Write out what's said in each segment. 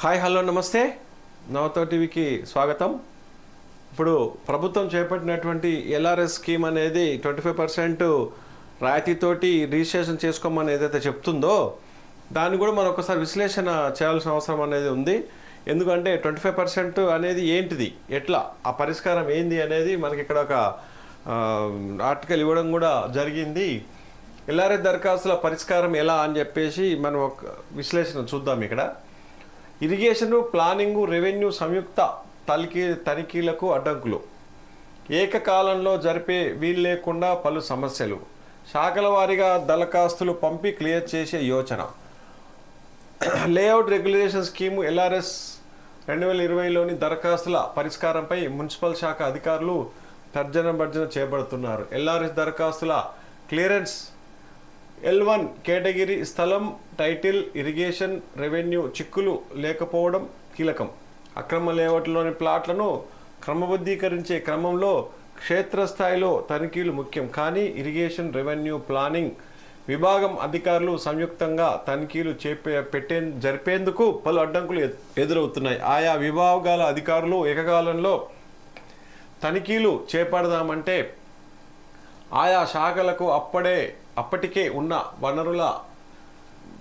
Hi hello నమస్తే. నవతో టీవీకి స్వాగతం. ఇప్పుడు ప్రభుత్వం చేపట్టినటువంటి ఎల్ఆర్ఎస్ స్కీమ్ అనేది ట్వంటీ ఫైవ్ పర్సెంట్ రాయితీతోటి రిజిస్ట్రేషన్ చేసుకోమని ఏదైతే చెప్తుందో దాన్ని కూడా మనం ఒకసారి విశ్లేషణ చేయాల్సిన అవసరం అనేది ఉంది. ఎందుకంటే ట్వంటీ ఫైవ్ పర్సెంట్ అనేది ఏంటిది? ఎట్లా? ఆ పరిష్కారం ఏంది అనేది మనకి ఇక్కడ ఒక ఆర్టికల్ ఇవ్వడం కూడా జరిగింది. ఎల్ఆర్ఎస్ దరఖాస్తుల పరిష్కారం ఎలా అని చెప్పేసి మనం ఒక విశ్లేషణ చూద్దాం ఇక్కడ. ఇరిగేషన్ ప్లానింగు రెవెన్యూ సంయుక్త తలికి తనిఖీలకు అడ్డంకులు. ఏకకాలంలో జరిపే వీలు లేకుండా పలు సమస్యలు. శాఖల వారీగా దరఖాస్తులు పంపి క్లియర్ చేసే యోచన. లేఅవుట్ రెగ్యులేషన్ స్కీము ఎల్ఆర్ఎస్ రెండు వేల ఇరవైలోని దరఖాస్తుల పరిష్కారంపై మున్సిపల్ శాఖ అధికారులు తర్జన భర్జన చేపడుతున్నారు. ఎల్ఆర్ఎస్ దరఖాస్తుల క్లియరెన్స్ ఎల్ వన్ కేటగిరీ స్థలం టైటిల్ ఇరిగేషన్ రెవెన్యూ చిక్కులు లేకపోవడం కీలకం. అక్రమ లేఅవుట్లోని ప్లాట్లను క్రమబద్ధీకరించే క్రమంలో క్షేత్రస్థాయిలో తనిఖీలు ముఖ్యం. కానీ ఇరిగేషన్ రెవెన్యూ ప్లానింగ్ విభాగం అధికారులు సంయుక్తంగా తనిఖీలు చేపే పెట్టే జరిపేందుకు పలు అడ్డంకులు ఎ- ఎదురవుతున్నాయి. ఆయా విభాగాల అధికారులు ఏకకాలంలో తనిఖీలు చేపడదామంటే ఆయా శాఖలకు అప్పుడే అప్పటికే ఉన్న వనరుల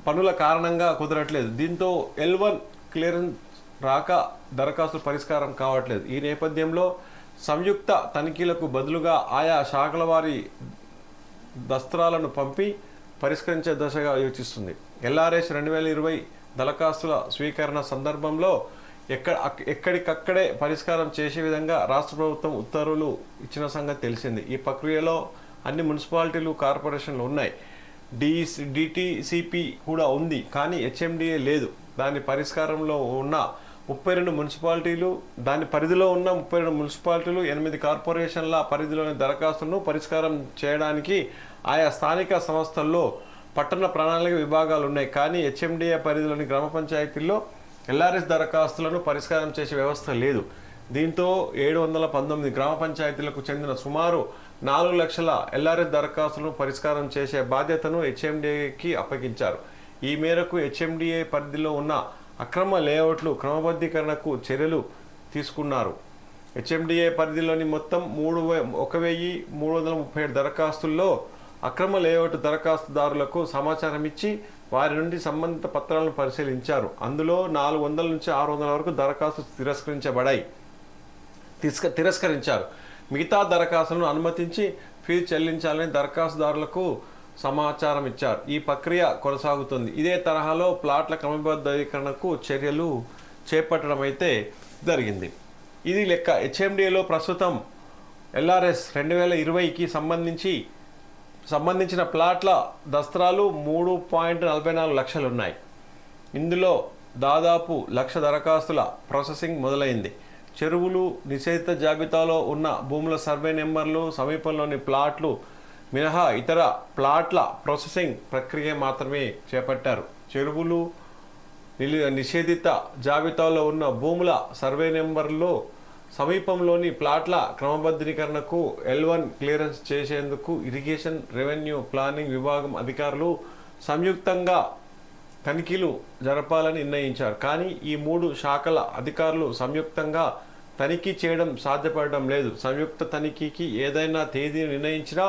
పనుల కారణంగా కుదరట్లేదు. దీంతో ఎల్ వన్ క్లియరెన్స్ రాక దరఖాస్తు పరిష్కారం కావట్లేదు. ఈ నేపథ్యంలో సంయుక్త తనిఖీలకు బదులుగా ఆయా శాఖల వారి దస్త్రాలను పంపి పరిష్కరించే దశగా యోచిస్తుంది. ఎల్ఆర్ఎస్ రెండు వేల ఇరవై దరఖాస్తుల స్వీకరణ సందర్భంలో ఎక్కడ ఎక్కడికక్కడే పరిష్కారం చేసే విధంగా రాష్ట్ర ప్రభుత్వం ఉత్తర్వులు ఇచ్చిన సంగతి తెలిసింది. ఈ ప్రక్రియలో అన్ని మున్సిపాలిటీలు కార్పొరేషన్లు ఉన్నాయి. డిసి డిటిసిపి కూడా ఉంది కానీ హెచ్ఎండిఏ లేదు. దాని పరిష్కారంలో ఉన్న ముప్పై రెండు మున్సిపాలిటీలు దాని పరిధిలో ఉన్న ముప్పై రెండు మున్సిపాలిటీలు ఎనిమిది కార్పొరేషన్ల పరిధిలోని దరఖాస్తులను పరిష్కారం చేయడానికి ఆయా స్థానిక సంస్థల్లో పట్టణ ప్రణాళిక విభాగాలు ఉన్నాయి. కానీ హెచ్ఎండిఏ పరిధిలోని గ్రామ పంచాయతీల్లో ఎల్ఆర్ఎస్ దరఖాస్తులను పరిష్కారం చేసే వ్యవస్థ లేదు. దీంతో ఏడు వందల పంతొమ్మిది గ్రామ పంచాయతీలకు చెందిన సుమారు నాలుగు లక్షల ఎల్ఆర్ఎస్ దరఖాస్తులను పరిష్కారం చేసే బాధ్యతను హెచ్ఎండిఏకి అప్పగించారు. ఈ మేరకు హెచ్ఎండిఏ పరిధిలో ఉన్న అక్రమ లేఅవుట్లు క్రమబద్ధీకరణకు చర్యలు తీసుకున్నారు. హెచ్ఎండిఏ పరిధిలోని మొత్తం మూడు ఒక వెయ్యి మూడు వందల ముప్పై ఏడు దరఖాస్తుల్లో అక్రమ లేఅవుట్ దరఖాస్తుదారులకు సమాచారం ఇచ్చి వారి నుండి సంబంధిత పత్రాలను పరిశీలించారు. అందులో నాలుగు వందల నుంచి ఆరు వందల వరకు దరఖాస్తు తిరస్కరించబడాయి. తిరస్క తిరస్కరించారు. మిగతా దరఖాస్తులను అనుమతించి ఫీజు చెల్లించాలని దరఖాస్తుదారులకు సమాచారం ఇచ్చారు. ఈ ప్రక్రియ కొనసాగుతుంది. ఇదే తరహాలో ప్లాట్ల క్రమబద్ధీకరణకు చర్యలు చేపట్టడం అయితే జరిగింది. ఇది లెక్క. హెచ్ఎండిఏలో ప్రస్తుతం ఎల్ఆర్ఎస్ రెండు వేల ఇరవైకి సంబంధించి సంబంధించిన ప్లాట్ల దస్త్రాలు మూడు పాయింట్ నలభై నాలుగు లక్షలు ఉన్నాయి ఇందులో దాదాపు లక్ష దరఖాస్తుల ప్రాసెసింగ్ మొదలైంది. చెరువులు నిషేధిత జాబితాలో ఉన్న భూముల సర్వే నెంబర్లు సమీపంలోని ప్లాట్లు మినహా ఇతర ప్లాట్ల ప్రాసెసింగ్ ప్రక్రియ మాత్రమే చేపట్టారు. చెరువులు నిలి నిషేధిత జాబితాలో ఉన్న భూముల సర్వే నెంబర్లో సమీపంలోని ప్లాట్ల క్రమబద్ధీకరణకు ఎల్ వన్ క్లియరెన్స్ చేసేందుకు ఇరిగేషన్ రెవెన్యూ ప్లానింగ్ విభాగం అధికారులు సంయుక్తంగా తనిఖీలు జరపాలని నిర్ణయించారు. కానీ ఈ మూడు శాఖల అధికారులు సంయుక్తంగా తనిఖీ చేయడం సాధ్యపడడం లేదు. సంయుక్త తనిఖీకి ఏదైనా తేదీ నిర్ణయించినా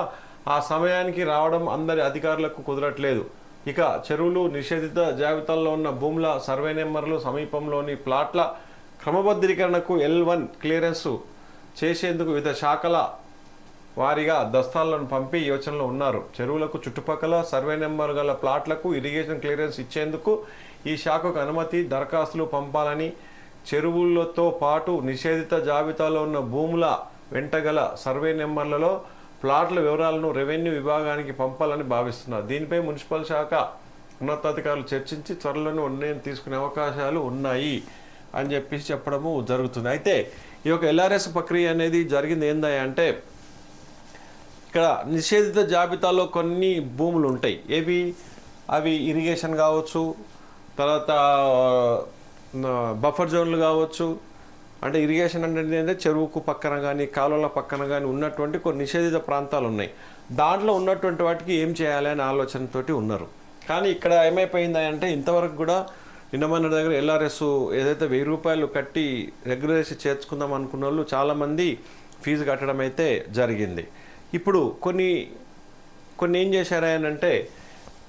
ఆ సమయానికి రావడం అందరి అధికారులకు కుదరట్లేదు. ఇక చెరువులు నిషేధిత జాబితాల్లో ఉన్న భూముల సర్వే నెంబర్లు సమీపంలోని ప్లాట్ల క్రమబద్ధీకరణకు ఎల్ వన్ క్లియరెన్స్ చేసేందుకు వివిధ శాఖల వారిగా దస్తాలను పంపి యోచనలో ఉన్నారు. చెరువులకు చుట్టుపక్కల సర్వే నెంబర్ గల ప్లాట్లకు ఇరిగేషన్ క్లియరెన్స్ ఇచ్చేందుకు ఈ శాఖకు అనుమతి దరఖాస్తులు పంపాలని చెరువులతో పాటు నిషేధిత జాబితాలో ఉన్న భూముల వెంటగల సర్వే నెంబర్లలో ప్లాట్ల వివరాలను రెవెన్యూ విభాగానికి పంపాలని భావిస్తున్నారు. దీనిపై మున్సిపల్ శాఖ ఉన్నతాధికారులు చర్చించి త్వరలోనే నిర్ణయం తీసుకునే అవకాశాలు ఉన్నాయి అని చెప్పేసి చెప్పడము జరుగుతుంది. అయితే ఈ యొక్క ఎల్ఆర్ఎస్ ప్రక్రియ అనేది జరిగింది ఏందంటే ఇక్కడ నిషేధిత జాబితాలో కొన్ని భూములు ఉంటాయి. ఏవి? అవి ఇరిగేషన్ కావచ్చు తర్వాత బఫర్ జోన్లు కావచ్చు అంటే ఇరిగేషన్ అంటే ఏంటంటే చెరువుకు పక్కన కానీ కాలువల పక్కన కానీ ఉన్నటువంటి కొన్ని నిషేధిత ప్రాంతాలు ఉన్నాయి. దాంట్లో ఉన్నటువంటి వాటికి ఏం చేయాలి అనే ఆలోచనతోటి ఉన్నారు. కానీ ఇక్కడ ఏమైపోయింది అంటే ఇంతవరకు కూడా నిన్న దగ్గర ఎల్ఆర్ఎస్ ఏదైతే వెయ్యి రూపాయలు కట్టి రెగ్యులేషన్ చేర్చుకుందాం అనుకున్న వాళ్ళు చాలామంది ఫీజు కట్టడం అయితే జరిగింది. ఇప్పుడు కొన్ని కొన్ని ఏం చేశారా అంటే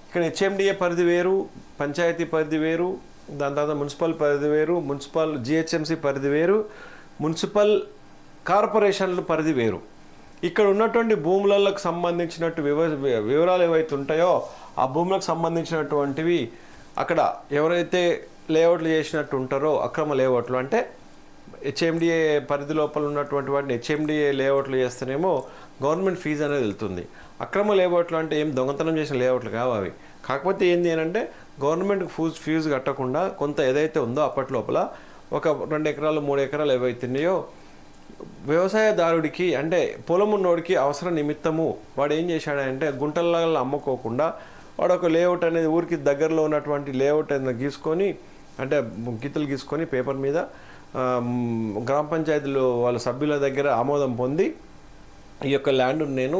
ఇక్కడ హెచ్ఎండిఏ పరిధి వేరు పంచాయతీ పరిధి వేరు దాని తర్వాత మున్సిపల్ పరిధి వేరు మున్సిపల్ జిహెచ్ఎంసీ పరిధి వేరు మున్సిపల్ కార్పొరేషన్ల పరిధి వేరు. ఇక్కడ ఉన్నటువంటి భూములకు సంబంధించినట్టు వివ వివరాలు ఏవైతే ఉంటాయో ఆ భూములకు సంబంధించినటువంటివి అక్కడ ఎవరైతే లేఅవుట్లు చేసినట్టు ఉంటారో అక్రమ లేఅవుట్లు అంటే హెచ్ఎండిఏ పరిధి లోపల ఉన్నటువంటి వాటిని హెచ్ఎండిఏ లేఅవుట్లు చేస్తేనేమో గవర్నమెంట్ ఫీజు అనేది వెళ్తుంది. అక్రమ లేఅవుట్లు అంటే ఏం దొంగతనం చేసిన లేఅవుట్లు కావు అవి. కాకపోతే ఏంది అని అంటే గవర్నమెంట్ ఫీజు ఫీజు కట్టకుండా కొంత ఏదైతే ఉందో అప్పటి లోపల ఒక రెండు ఎకరాలు మూడు ఎకరాలు ఏవైతున్నాయో వ్యవసాయదారుడికి అంటే పొలం ఉన్నోడికి అవసర నిమిత్తము. వాడు ఏం చేశాడంటే గుంటలలో అమ్ముకోకుండా వాడు ఒక లేఅవుట్ అనేది ఊరికి దగ్గరలో ఉన్నటువంటి లేఅవుట్ అనేది గీసుకొని అంటే గీతలు గీసుకొని పేపర్ మీద గ్రామ పంచాయతీలో వాళ్ళ సభ్యుల దగ్గర ఆమోదం పొంది ఈ యొక్క ల్యాండ్ నేను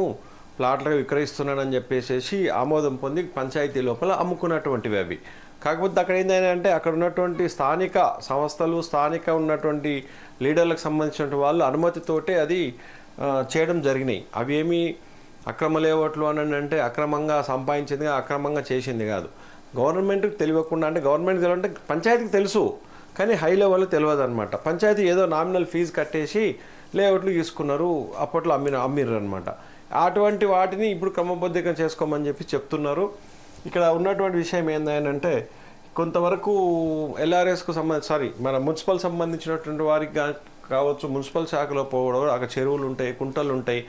ప్లాట్లుగా విక్రయిస్తున్నానని చెప్పేసి ఆమోదం పొంది పంచాయతీ లోపల అమ్ముకున్నటువంటివి అవి. కాకపోతే అక్కడ ఏంటంటే అక్కడ ఉన్నటువంటి స్థానిక సంస్థలు స్థానిక ఉన్నటువంటి లీడర్లకు సంబంధించిన వాళ్ళు అనుమతితోటే అది చేయడం జరిగినాయి. అవి ఏమి అక్రమ లేవట్లు అని అంటే అక్రమంగా సంపాదించింది అక్రమంగా చేసింది కాదు. గవర్నమెంట్కి తెలియకుండా అంటే గవర్నమెంట్ తెలియాలంటే పంచాయతీకి తెలుసు కానీ హై లెవెల్లో తెలియదు అనమాట పంచాయతీ ఏదో నామినల్ ఫీజు కట్టేసి లేఅవుట్లు తీసుకున్నారు అప్పట్లో అమ్మిన అమ్మిర్రు అనమాట అటువంటి వాటిని ఇప్పుడు క్రమబద్ధీకరణ చేసుకోమని చెప్పి చెప్తున్నారు. ఇక్కడ ఉన్నటువంటి విషయం ఏంటంటే కొంతవరకు ఎల్ఆర్ఎస్కు సంబంధించి సారీ మన మున్సిపల్ సంబంధించినటువంటి వారికి కావచ్చు మున్సిపల్ శాఖలో పోవడం అక్కడ చెరువులు ఉంటాయి కుంటలు ఉంటాయి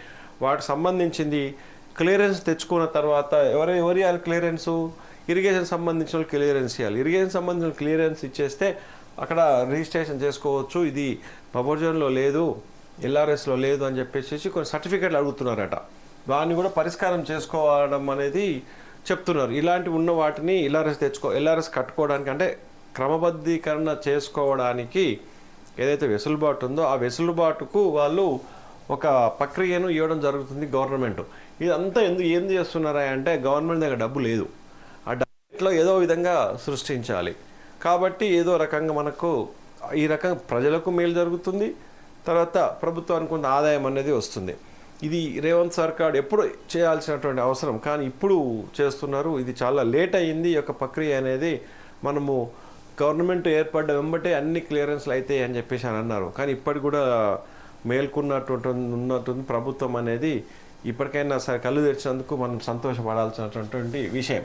వాటికి సంబంధించింది క్లియరెన్స్ తెచ్చుకున్న తర్వాత ఎవరు ఎవరు ఇవ్వాలి క్లియరెన్సు? ఇరిగేషన్ సంబంధించిన వాళ్ళు క్లియరెన్స్ ఇవ్వాలి ఇరిగేషన్ సంబంధించిన క్లియరెన్స్ ఇచ్చేస్తే అక్కడ రిజిస్ట్రేషన్ చేసుకోవచ్చు. ఇది ప్రపోజన్లో లేదు. ఎల్ఆర్ఎస్లో లేదు అని చెప్పేసి కొన్ని సర్టిఫికెట్లు అడుగుతున్నారట. దాన్ని కూడా పరిష్కారం చేసుకోవడం అనేది చెప్తున్నారు. ఇలాంటి ఉన్న వాటిని ఎల్ఆర్ఎస్ తెచ్చుకో ఎల్ఆర్ఎస్ కట్టుకోవడానికి అంటే క్రమబద్ధీకరణ చేసుకోవడానికి ఏదైతే వెసులుబాటు ఉందో ఆ వెసులుబాటుకు వాళ్ళు ఒక ప్రక్రియను ఇవ్వడం జరుగుతుంది గవర్నమెంట్. ఇదంతా ఎందుకు ఏం చేస్తున్నారా అంటే గవర్నమెంట్ దగ్గర డబ్బు లేదు. ఆ డబ్బులో ఏదో విధంగా సృష్టించాలి. కాబట్టి ఏదో రకంగా మనకు ఈ రకంగా ప్రజలకు మేలు జరుగుతుంది. తర్వాత ప్రభుత్వానికి కొంత ఆదాయం అనేది వస్తుంది. ఇది రేవంత్ సర్కార్ ఎప్పుడు చేయాల్సినటువంటి అవసరం కానీ ఇప్పుడు చేస్తున్నారు. ఇది చాలా లేట్ అయ్యింది. ఈ యొక్క ప్రక్రియ అనేది మనము గవర్నమెంట్ ఏర్పడ్డ వెంబటే అన్ని క్లియరెన్స్లు అవుతాయి అని చెప్పేసి అని అన్నారు. కానీ ఇప్పటికి కూడా మేల్కొన్నటువంటి ఉన్నటువంటి ప్రభుత్వం అనేది ఇప్పటికైనా సరే కళ్ళు తెరిచినందుకు మనం సంతోషపడాల్సినటువంటి విషయం.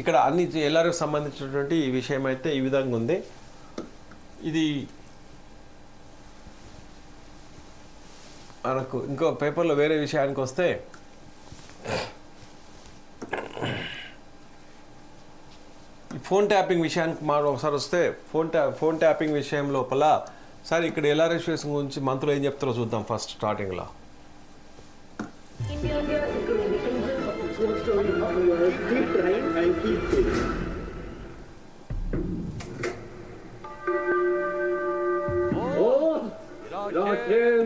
ఇక్కడ అన్ని ఎల్ఆర్ఎఫ్ సంబంధించినటువంటి విషయం అయితే ఈ విధంగా ఉంది. ఇది మనకు ఇంకో పేపర్లో వేరే విషయానికి వస్తే ఫోన్ ట్యాపింగ్ విషయానికి మనం ఒకసారి వస్తే ఫోన్ ట్యా ఫోన్ ట్యాపింగ్ విషయం లోపల సార్ ఇక్కడ ఎల్ఆర్ఎస్ విషయం గురించి మంత్రులు ఏం చెప్తారో చూద్దాం ఫస్ట్ స్టార్టింగ్లో. India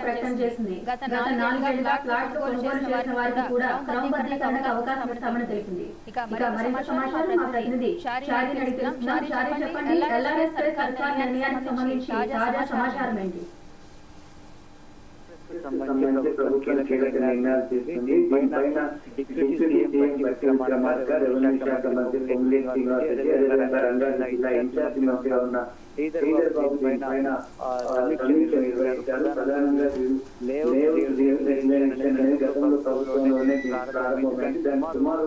ప్రకటన చేసింది. గత నాలుగేళ్ళుగా ఫ్లాట్ కొనుగోలు చేసిన వారికి కూడా క్రమబద్ధీకరణకు అవకాశం ఇస్తామని తెలిపింది ఇక మరింత సమాచారం మా ప్రతినిధి షారీ. తెలుసుకుందాం. షారీ చెప్పండి. చెప్పండి. ఎల్ఆర్ఎస్ పై సర్కార్ నిర్ణయానికి సంబంధించి తాజా సమాచారం ఏంటి? సంబంధించి ప్రభుత్వం కీలక నిర్ణయాలు తీసుకుంది. దీనిపైన డిప్యూటీ సీఎం బట్టి విక్రమార్క రెవెన్యూ శాఖ మంత్రి పొంగులేటి శ్రీనివాస్ రెడ్డి అదేవిధంగా రంగారెడ్డి జిల్లా ఇన్ఛార్జి మంత్రిగా ఉన్న శ్రీధర్ బాబు దీనిపైన ఆ, సమీక్ష నిర్వహించారు ప్రధానంగా లేఅవుట్ రిజిస్ట్రేషన్ అనేది గతంలో ప్రభుత్వంలోనే ప్రారంభమైంది. దానికి సుమారు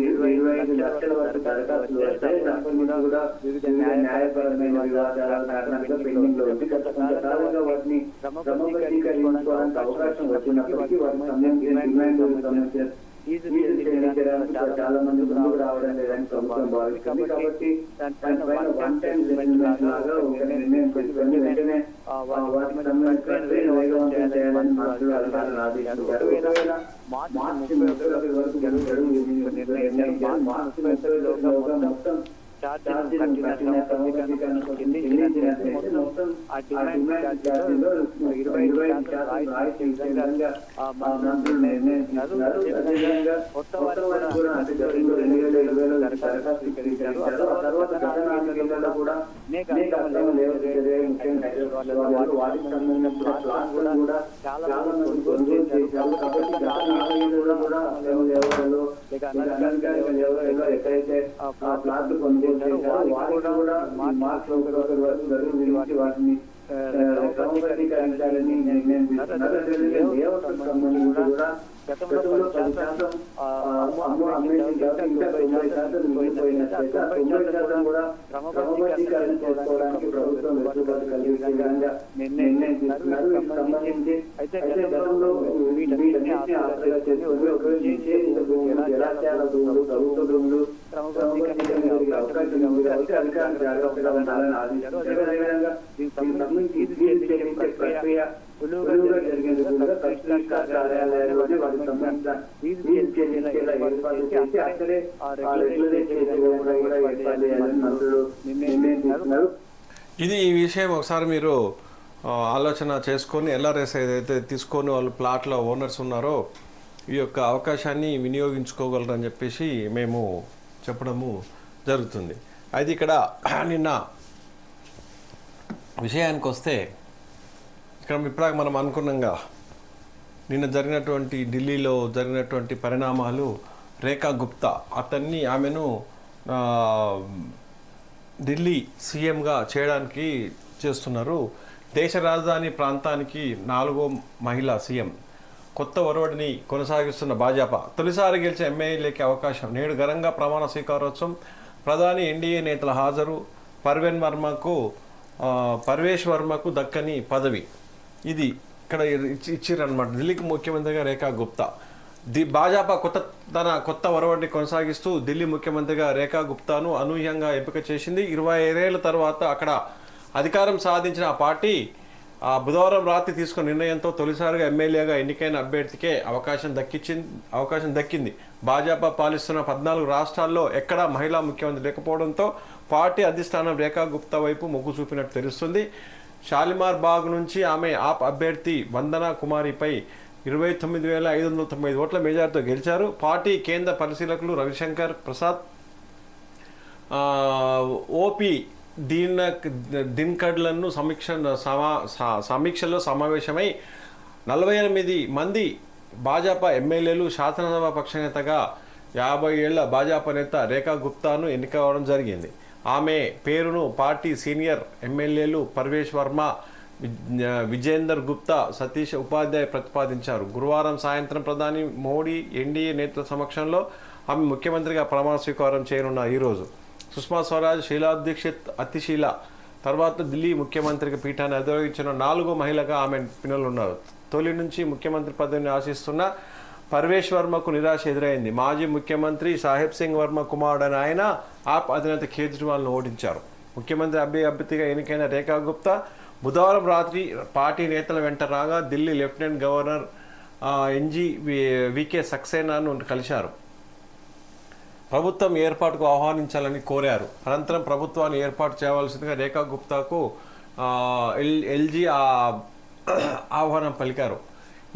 ఇరవై ఇరవై ఐదు లక్షల వరకు దరఖాస్తులు వస్తాయి దాంట్లో నుంచి కూడా వివిధ న్యాయపరమైన వివాదాల కారణంగా పెండింగ్లో ఉంది. గత కొంతకాలంగా వాటిని క్రమబద్ధీకరించుకోవడానికి అవకాశం వచ్చినప్పటికీ వాటికి సంబంధించిన డిమాండ్ సంబంధించిన ఫీజు చెల్లించడానికి చాలా మంది ముందుకు రావడం లేదని ప్రభుత్వం భావిస్తుంది. కాబట్టి దానిపైన వన్ టైం సెటిల్మెంట్ లాగా ఒక నిర్ణయం పెట్టుకొని వెంటనే ఆ వాటికి సంబంధించిన ప్రక్రియను వేగవంతం చేయాలని మంత్రులు అధికారులను ఆదేశించారు ఒకవేళ మార్చి ముప్పై ఒకటి వరకు గడువు గడువు విధించిన నిర్ణయం మార్చి ముప్పై ఒకటిలోగా మొత్తం ఛార్జీలు కట్టిన క్రమబద్ధీకరణ చెల్లించినట్లయితే మొత్తం ఆ డిమాండ్ ఛార్జీలో ఇరవై ఐదు శాతం రాయితీ విధంగా ఆ మంత్రులు నిర్ణయించారు అదేవిధంగా కొత్త వారు కూడా అంటే గతంలో రెండు వేల ఇరవైలో దరఖాస్తు స్వీకరించారు ఆ తర్వాత గత నాలుగేళ్ళలో కూడా అనేక అక్రమాలు జరిగాయి ముఖ్యంగా హైదరాబాద్ వాళ్ళు వాటికి సంబంధించిన ప్లాన్ కూడా చాలా మంది కొనుగోలు చేశారు కాబట్టి గత నాలుగేళ్ళలో కూడా ఎవరెవరో లేక అనధికారిక ఎవరెవరో ఎక్కడైతే ఆ ప్లాట్లు కొనుగోలు చేశారో వారికి కూడా మార్చి ఒకటి వరకు వాటిని ఆ, క్రమబద్ధీకరించాలని నిర్ణయం తీసుకున్నారు అదేవిధంగా దేవతకు సంబంధించి కూడా గతంలో పది శాతం ఆ, అమ్ము అమ్మేసి కాక ఇంకా తొంభై శాతం మిగిలిపోయినట్లయితే ఆ తొంభై శాతం కూడా క్రమబద్ధీకరణ చేసుకోవడానికి ప్రభుత్వం వెసులుబాటు కలిగించే విధంగా నిర్ణయం తీసుకున్నారు. వీటికి సంబంధించి అయితే గతంలో వీటన్నిటిని ఆసరా చేసుకుని ఉపయోగించి ప్రభుత్వ జరిగే అవకాశం కాబట్టి జాగ్రత్తగా ఉండాలని అదేవిధంగా దీనికి సంబంధించి ప్రక్రియ సులువుగా జరిగేందుకు సంబంధించిన ఏర్పాటు చేసి అక్కడే కూడా ఏర్పాటు చేయాలని మంత్రులు ఇది ఈ విషయం ఒకసారి మీరు ఆలోచన చేసుకొని ఎల్ఆర్ఎస్ ఏదైతే తీసుకొని వాళ్ళు ప్లాట్ల ఓనర్స్ ఉన్నారో ఈ యొక్క అవకాశాన్ని వినియోగించుకోగలరని చెప్పేసి మేము చెప్పడము జరుగుతుంది. అయితే ఇక్కడ నిన్న విషయానికి వస్తే ఇక్కడ ఇప్పుడు మనం అనుకున్నంగా నిన్న జరిగినటువంటి ఢిల్లీలో జరిగినటువంటి పరిణామాలు రేఖా గుప్తా అతన్ని ఆమెను ఢిల్లీ సీఎంగా చేయడానికి చేస్తున్నారు. దేశ రాజధాని ప్రాంతానికి నాలుగో మహిళా సీఎం. కొత్త ఒరవడిని కొనసాగిస్తున్న భాజపా తొలిసారి గెలిచే ఎమ్మెల్యేకి అవకాశం. నేడు ఘనంగా ప్రమాణ స్వీకారోత్సవం. ప్రధాని ఎన్డీఏ నేతల హాజరు పర్వెన్ వర్మకు పర్వేష్ వర్మకు దక్కని పదవి. ఇది ఇక్కడ ఇచ్చి ఇచ్చిరనమాట ఢిల్లీకి ముఖ్యమంత్రిగా రేఖా గుప్తా. ది భాజపా కొత్త తన కొత్త ఒరవడిని కొనసాగిస్తూ ఢిల్లీ ముఖ్యమంత్రిగా రేఖా గుప్తాను అనూహ్యంగా ఎంపిక చేసింది. ఇరవై ఐదేళ్ళ తర్వాత అక్కడ అధికారం సాధించిన ఆ పార్టీ ఆ బుధవారం రాత్రి తీసుకున్న నిర్ణయంతో తొలిసారిగా ఎమ్మెల్యేగా ఎన్నికైన అభ్యర్థికే అవకాశం దక్కించింది అవకాశం దక్కింది. భాజపా పాలిస్తున్న పద్నాలుగు రాష్ట్రాల్లో ఎక్కడా మహిళా ముఖ్యమంత్రి లేకపోవడంతో పార్టీ అధిష్టానం రేఖా గుప్తా వైపు మొగ్గు చూపినట్టు తెలుస్తుంది. షాలిమార్ బాగ్ నుంచి ఆమె ఆప్ అభ్యర్థి వందనా కుమారిపై ఇరవై తొమ్మిది వేల ఐదు వందల తొంభై ఓట్ల మెజార్టీతో గెలిచారు. పార్టీ కేంద్ర పరిశీలకులు రవిశంకర్ ప్రసాద్ ఓపీ దీన్ దిన్కడ్లను సమీక్ష సమా సమీక్షలో సమావేశమై నలభై ఎనిమిది మంది భాజపా ఎమ్మెల్యేలు శాసనసభ పక్షనేతగా యాభై ఏళ్ళ భాజపా నేత రేఖా గుప్తాను ఎన్నికవడం జరిగింది. ఆమె పేరును పార్టీ సీనియర్ ఎమ్మెల్యేలు పర్వేష్ వర్మ విజేందర్ గుప్తా సతీష్ ఉపాధ్యాయ్ ప్రతిపాదించారు. గురువారం సాయంత్రం ప్రధాని మోడీ ఎన్డీఏ నేతల సమక్షంలో ఆమె ముఖ్యమంత్రిగా ప్రమాణ స్వీకారం చేయనున్నారు ఈరోజు సుష్మా స్వరాజ్ షీలా దీక్షిత్ అతిశీల. తర్వాత ఢిల్లీ ముఖ్యమంత్రికి పీఠాన్ని అధిరోహించిన నాలుగో మహిళగా ఆమె పిల్లలున్నారు తొలి నుంచి ముఖ్యమంత్రి పదవిని ఆశిస్తున్న పర్వేష్ వర్మకు నిరాశ ఎదురైంది. మాజీ ముఖ్యమంత్రి సాహెబ్ సింగ్ వర్మ కుమారుడైన ఆయన ఆప్ అధినేత కేజ్రీవాల్ను ఓడించారు. ముఖ్యమంత్రి అభ్య అభ్యర్థిగా ఎన్నికైన రేఖా గుప్తా బుధవారం రాత్రి పార్టీ నేతల వెంట రాగా ఢిల్లీ లెఫ్టినెంట్ గవర్నర్ ఎన్జీ వి- వికే సక్సేనాను కలిశారు. ప్రభుత్వం ఏర్పాటుకు ఆహ్వానించాలని కోరారు. అనంతరం ప్రభుత్వాన్ని ఏర్పాటు చేయవలసిందిగా రేఖా గుప్తాకు ఎల్ ఎల్జీ ఆహ్వానం పలికారు.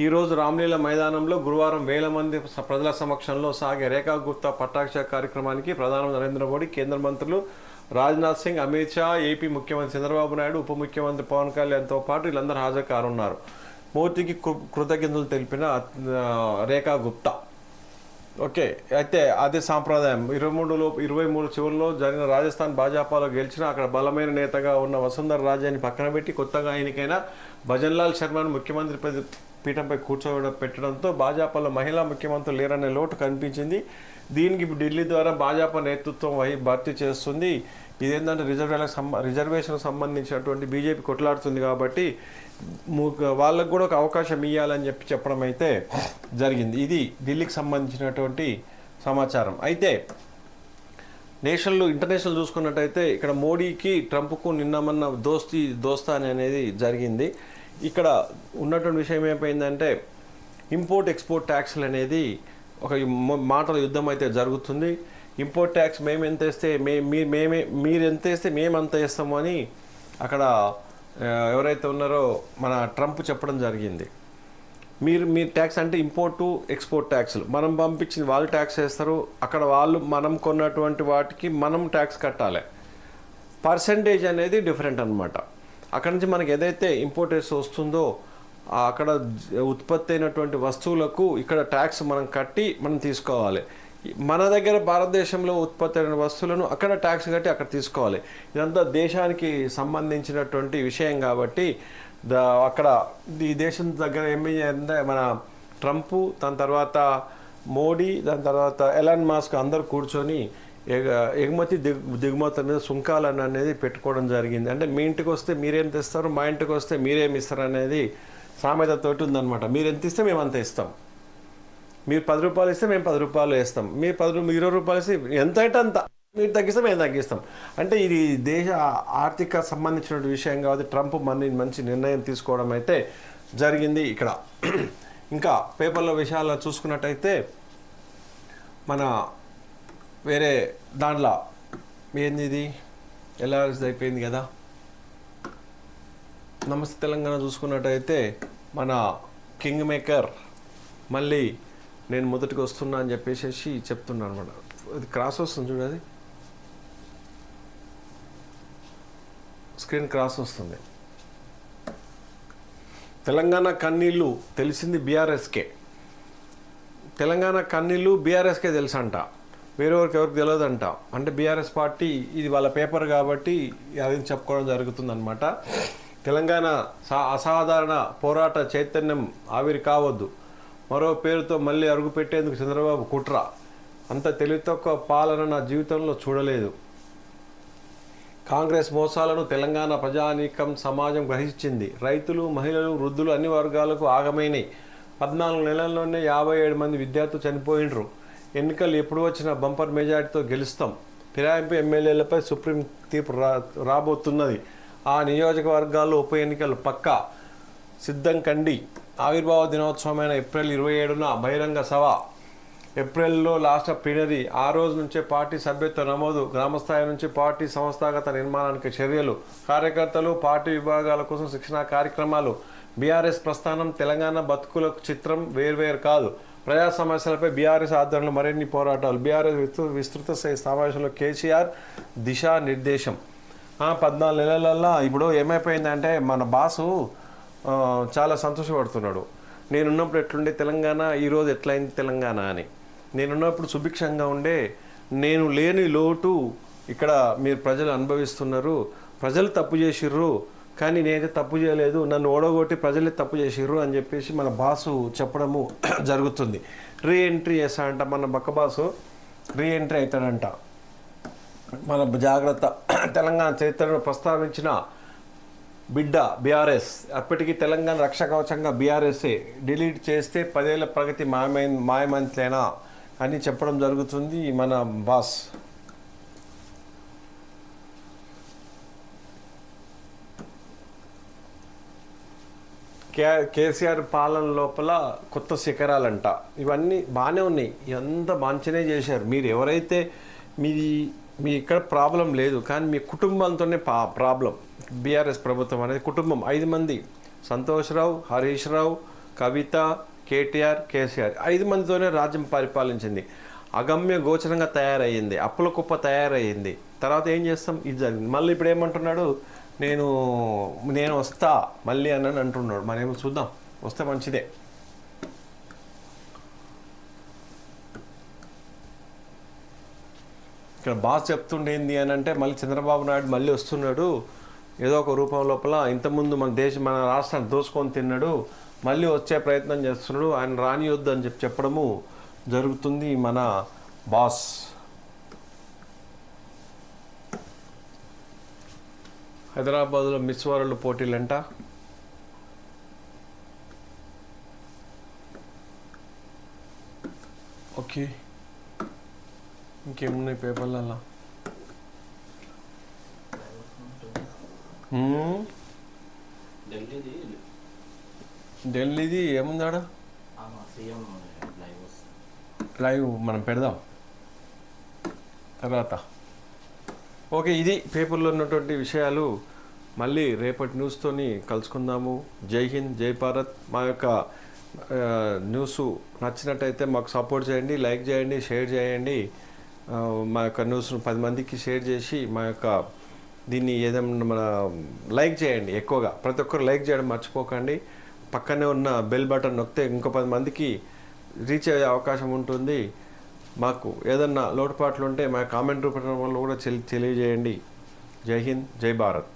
ఈరోజు రామ్లీల మైదానంలో గురువారం వేల మంది ప్రజల సమక్షంలో సాగే రేఖా గుప్తా పట్టాక్ష కార్యక్రమానికి ప్రధానమంత్రి నరేంద్ర మోడీ కేంద్ర మంత్రులు రాజ్నాథ్ సింగ్ అమిత్ షా ఏపీ ముఖ్యమంత్రి చంద్రబాబు నాయుడు ఉప ముఖ్యమంత్రి పవన్ కళ్యాణ్తో పాటు వీళ్ళందరూ హాజరు కానున్నారు మూర్తికి కృ- కృతజ్ఞతలు తెలిపిన రేఖా గుప్తా. ఓకే అయితే అదే సాంప్రదాయం. ఇరవై మూడులో ఇరవై మూడు చివరిలో జరిగిన రాజస్థాన్ భాజపాలో గెలిచిన అక్కడ బలమైన నేతగా ఉన్న వసుంధర రాజాని పక్కన పెట్టి కొత్తగా ఆయనకైనా భజన్లాల్ శర్మను ముఖ్యమంత్రి పీఠంపై కూర్చోవడం పెట్టడంతో భాజపాలో మహిళా ముఖ్యమంత్రులు లేరనే లోటు కనిపించింది. దీనికి ఇప్పుడు ఢిల్లీ ద్వారా భాజపా నేతృత్వం వహి భర్తీ చేస్తుంది. ఇదేంటంటే రిజర్వేలకు సంబ రిజర్వేషన్ సంబంధించినటువంటి బీజేపీ కొట్లాడుతుంది కాబట్టి వాళ్ళకు కూడా ఒక అవకాశం ఇవ్వాలని చెప్పి చెప్పడం అయితే జరిగింది. ఇది ఢిల్లీకి సంబంధించినటువంటి సమాచారం. అయితే నేషనల్ ఇంటర్నేషనల్ చూసుకున్నట్టయితే ఇక్కడ మోడీకి ట్రంప్కు నిన్నమన్న దోస్తి దోస్తాని అనేది జరిగింది. ఇక్కడ ఉన్నటువంటి విషయం ఏమైపోయిందంటే ఇంపోర్ట్ ఎక్స్పోర్ట్ ట్యాక్స్లు అనేది ఒక మాటల యుద్ధం అయితే జరుగుతుంది. ఇంపోర్ట్ ట్యాక్స్ మేము ఎంత వేస్తే మే మీ- మేమే మీరు ఎంత వేస్తే మేము అంత వేస్తాము అని అక్కడ ఎవరైతే ఉన్నారో మన ట్రంప్ చెప్పడం జరిగింది. మీరు మీ ట్యాక్స్ అంటే ఇంపోర్టు ఎక్స్పోర్ట్ ట్యాక్స్లు మనం పంపించింది వాళ్ళు ట్యాక్స్ వేస్తారు. అక్కడ వాళ్ళు మనం కొన్నటువంటి వాటికి మనం ట్యాక్స్ కట్టాలి. పర్సంటేజ్ అనేది డిఫరెంట్ అనమాట అక్కడ నుంచి మనకి ఏదైతే ఇంపోర్టెన్స్ వస్తుందో అక్కడ ఉత్పత్తి అయినటువంటి వస్తువులకు ఇక్కడ ట్యాక్స్ మనం కట్టి మనం తీసుకోవాలి. మన దగ్గర భారతదేశంలో ఉత్పత్తి అయిన వస్తువులను అక్కడ ట్యాక్స్ కట్టి అక్కడ తీసుకోవాలి. ఇదంతా దేశానికి సంబంధించినటువంటి విషయం కాబట్టి ద అక్కడ ఈ దేశం దగ్గర ఏమి అంటే మన ట్రంప్ దాని తర్వాత మోడీ దాని తర్వాత ఎలాన్ మాస్క్ అందరు కూర్చొని ఎగ ఎగుమతి దిగు దిగుమతుల మీద సుంకాలను అనేది పెట్టుకోవడం జరిగింది. అంటే మీ ఇంటికి వస్తే మీరేం తెస్తారు? మా ఇంటికి వస్తే మీరేం ఇస్తారు అనేది సామెతతోటి ఉందన్నమాట. మీరు ఎంత ఇస్తే మేము అంత ఇస్తాం. మీరు పది రూపాయలు ఇస్తే మేము పది రూపాయలు వేస్తాం. మీరు పది రూపాయలు ఇరవై రూపాయలు ఇస్తే ఎంత అయితే అంత మీరు తగ్గిస్తే మేము తగ్గిస్తాం. అంటే ఇది దేశ ఆర్థిక సంబంధించిన విషయం కాబట్టి ట్రంప్ మన మంచి నిర్ణయం తీసుకోవడం అయితే జరిగింది ఇక్కడ. ఇంకా పేపర్లో విషయాలు చూసుకున్నట్టయితే మన వేరే దాంట్లో ఏంది ఇది? ఎల్ఆర్ఎస్ అయిపోయింది కదా? నమస్తే తెలంగాణ చూసుకున్నట్టయితే మన కింగ్ మేకర్ మళ్ళీ నేను మొదటికి వస్తున్నా అని చెప్పేసి చెప్తున్నాను అనమాట ఇది క్రాస్ వస్తుంది చూడది స్క్రీన్ క్రాస్ వస్తుంది. తెలంగాణ కన్నీళ్ళు తెలిసింది బీఆర్ఎస్కే తెలంగాణ కన్నీళ్ళు బీఆర్ఎస్కే తెలుసంట. వేరేవరికి ఎవరికి తెలియదంట అంటే బీఆర్ఎస్ పార్టీ ఇది వాళ్ళ పేపర్ కాబట్టి అది చెప్పుకోవడం జరుగుతుందన్నమాట. తెలంగాణ సా అసాధారణ పోరాట చైతన్యం ఆవిరి కావద్దు. మరో పేరుతో మళ్ళీ అరుగు పెట్టేందుకు చంద్రబాబు కుట్ర. అంత తెలివి తక్కువ పాలన నా జీవితంలో చూడలేదు. కాంగ్రెస్ మోసాలను తెలంగాణ ప్రజానీకం సమాజం గ్రహించింది. రైతులు మహిళలు వృద్ధులు అన్ని వర్గాలకు ఆగమైనాయి. పద్నాలుగు నెలల్లోనే యాభై ఏడు మంది విద్యార్థులు చనిపోయినరు ఎన్నికలు ఎప్పుడు వచ్చినా బంపర్ మెజార్టీతో గెలుస్తాం. ఫిరాయింపు ఎమ్మెల్యేలపై సుప్రీం తీర్పు రా రాబోతున్నది. ఆ నియోజకవర్గాల్లో ఉప ఎన్నికలు పక్కా. సిద్ధం కండి. ఆవిర్భావ దినోత్సవమైన ఏప్రిల్ ఇరవై ఏడున బహిరంగ సభ. ఏప్రిల్లో లాస్ట్ ఆఫ్ ప్లీనరీ ఆ రోజు నుంచే పార్టీ సభ్యత్వ నమోదు. గ్రామస్థాయి నుంచి పార్టీ సంస్థాగత నిర్మాణానికి చర్యలు. కార్యకర్తలు పార్టీ విభాగాల కోసం శిక్షణా కార్యక్రమాలు. బీఆర్ఎస్ ప్రస్థానం తెలంగాణ బతుకులకు చిత్రం వేర్వేరు కాదు. ప్రజా సమస్యలపై బీఆర్ఎస్ ఆధ్వర్యంలో మరిన్ని పోరాటాలు. బీఆర్ఎస్ విస్తృ- విస్తృత స్థాయి సమావేశంలో కేసీఆర్ దిశా నిర్దేశం పద్నాలుగు నెలలల్లో ఇప్పుడు ఏమైపోయిందంటే మన బాసు చాలా సంతోషపడుతున్నాడు. నేనున్నప్పుడు ఎట్లుండే తెలంగాణ ఈరోజు ఎట్లయింది తెలంగాణ అని. నేనున్నప్పుడు సుభిక్షంగా ఉండే నేను లేని లోటు ఇక్కడ మీరు ప్రజలు అనుభవిస్తున్నారు. ప్రజలు తప్పు చేసిర్రు కానీ నేనైతే తప్పు చేయలేదు. నన్ను ఓడగొట్టి ప్రజలే తప్పు చేసిర్రు అని చెప్పేసి మన బాసు చెప్పడము జరుగుతుంది. రీ ఎంట్రీ చేస్తాడంట మన బక్క బాసు. Re entry అవుతాడంట. మన జాగ్రత్త. తెలంగాణ చరిత్రను ప్రస్తావించిన బిడ్డ బీఆర్ఎస్. అప్పటికి తెలంగాణ రక్షకవచంగా బీఆర్ఎస్ఏ. డిలీట్ చేస్తే పదేళ్ళ ప్రగతి మాయమై మాయమంతేనా అని చెప్పడం జరుగుతుంది మన బాస్. కే కేసీఆర్ పాలన లోపల కొత్త శిఖరాలంట. ఇవన్నీ బాగానే ఉన్నాయి. ఎంత మంచినే చేశారు. మీరు ఎవరైతే మీది మీ ఇక్కడ ప్రాబ్లం లేదు కానీ మీ కుటుంబంతోనే పా ప్రాబ్లం. బీఆర్ఎస్ ప్రభుత్వం అనేది కుటుంబం. ఐదు మంది. సంతోష్ రావు హరీష్ రావు కవిత కేటీఆర్ కేసీఆర్. ఐదు మందితోనే రాజ్యం పరిపాలించింది. అగమ్య గోచరంగా తయారయ్యింది. అప్పుల కుప్ప తయారయ్యింది. తర్వాత ఏం చేస్తాం? ఇది జరిగింది. మళ్ళీ ఇప్పుడు ఏమంటున్నాడు? నేను నేను వస్తా మళ్ళీ అని అంటున్నాడు. మరేమో చూద్దాం. వస్తే మంచిదే. ఇక్కడ బాస్ చెప్తుండేంది అని అంటే మళ్ళీ చంద్రబాబు నాయుడు మళ్ళీ వస్తున్నాడు. ఏదో ఒక రూపం లోపల ఇంతకుముందు మన దేశం మన రాష్ట్రాన్ని దోసుకొని తిన్నాడు. మళ్ళీ వచ్చే ప్రయత్నం చేస్తున్నాడు. ఆయన రానియొద్దు అని చెప్పి చెప్పడము జరుగుతుంది మన బాస్. హైదరాబాద్లో మిస్ వరల్డ్ పోటీలంట. ఓకే. ఇంకేమున్నాయి పేపర్లలో? ఢిల్లీది ఆమా సీఎం లైవ్ మనం పెడదాం. తర్వాత. ఓకే ఇది పేపర్లో ఉన్నటువంటి విషయాలు. మళ్ళీ రేపటి న్యూస్తోని కలుసుకుందాము. జై హింద్ జై భారత్. మా యొక్క న్యూస్ నచ్చినట్టయితే మాకు సపోర్ట్ చేయండి లైక్ చేయండి షేర్ చేయండి. మా యొక్క న్యూస్ను పది మందికి షేర్ చేసి మా యొక్క దీన్ని ఏదైనా మన లైక్ చేయండి ఎక్కువగా. ప్రతి ఒక్కరు లైక్ చేయడం మర్చిపోకండి. పక్కనే ఉన్న బెల్ బటన్ నొక్కితే ఇంకో పది మందికి రీచ్ అయ్యే అవకాశం ఉంటుంది. మాకు ఏదన్నా లోటుపాట్లు ఉంటే మా కామెంట్ రూపంలో కూడా తెలి- తెలియజేయండి. జై హింద్ జై భారత్.